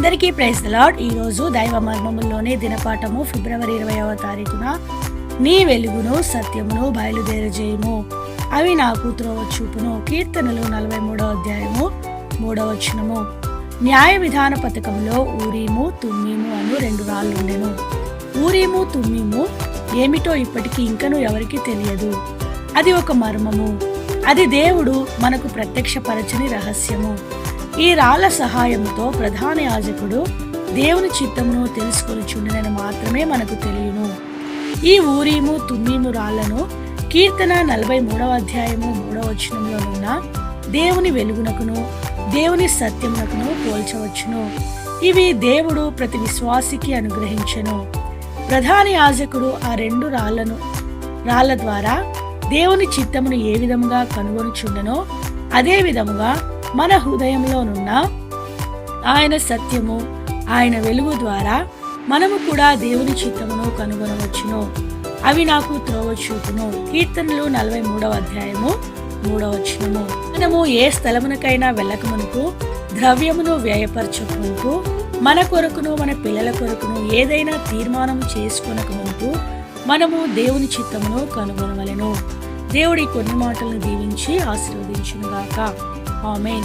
అందరికీ praise lord ఈరోజు దైవ మర్మములోనే దినపాఠము ఫిబ్రవరి ఇరవైవ తారీఖున. నీ వెలుగును సత్యమును బయలుదేరజేయము. అవి నాకు త్రోవ చూపును. కీర్తనలు నలభై మూడవ అధ్యాయము మూడవచనము న్యాయ విధాన పథకంలో ఊరీము తుమ్మీము అను రెండు రాళ్ళు ఉండెను. ఊరీము తుమ్మీము ఏమిటో ఇప్పటికీ ఇంకను ఎవరికి తెలియదు. అది ఒక మర్మము. అది దేవుడు మనకు ప్రత్యక్షపరచని రహస్యము. ఈ రాళ్ళ సహాయంతో ప్రధాన యాజకుడు దేవుని చిత్తమును తెలుసుకొని తెలుసుకొనిచుండనని మాత్రమే మనకు తెలియను. ఈ ఊరీము తుమ్మీము రాళ్ళను కీర్తన నలభై మూడవ అధ్యాయము మూడవ వచనంలోనున్న దేవుని వెలుగునకును దేవుని సత్యమునకును పోల్చవచ్చును. ఇవి దేవుడు ప్రతి విశ్వాసికి అనుగ్రహించను. ప్రధాన యాజకుడు ఆ రెండు రాళ్ళను రాళ్ళ ద్వారా దేవుని చిత్తమును ఏ విధముగా కనుగొనుచుండనో అదే విధముగా మన హృదయంలోనున్న ఆయన సత్యము ఆయన వెలుగు ద్వారా మనము కూడా దేవుని చిత్తమును కనుగొనవచ్చును. అవి నాకు త్రోవ చూపును కీర్తనలు నలభై మూడవ అధ్యాయము మూడవ వచనము. మనము ఏ స్థలమునకైనా వెళ్ళకమునకు ద్రవ్యమును వ్యయపరచుకుంటూ మన కొరకును మన పిల్లల కొరకును ఏదైనా తీర్మానం చేసుకొనక మనము దేవుని చిత్తమును కనుగొనవలెను. దేవుడి కొన్ని మాటలను దీవించి ఆశీర్వదించునుగాక. ఆమెన్.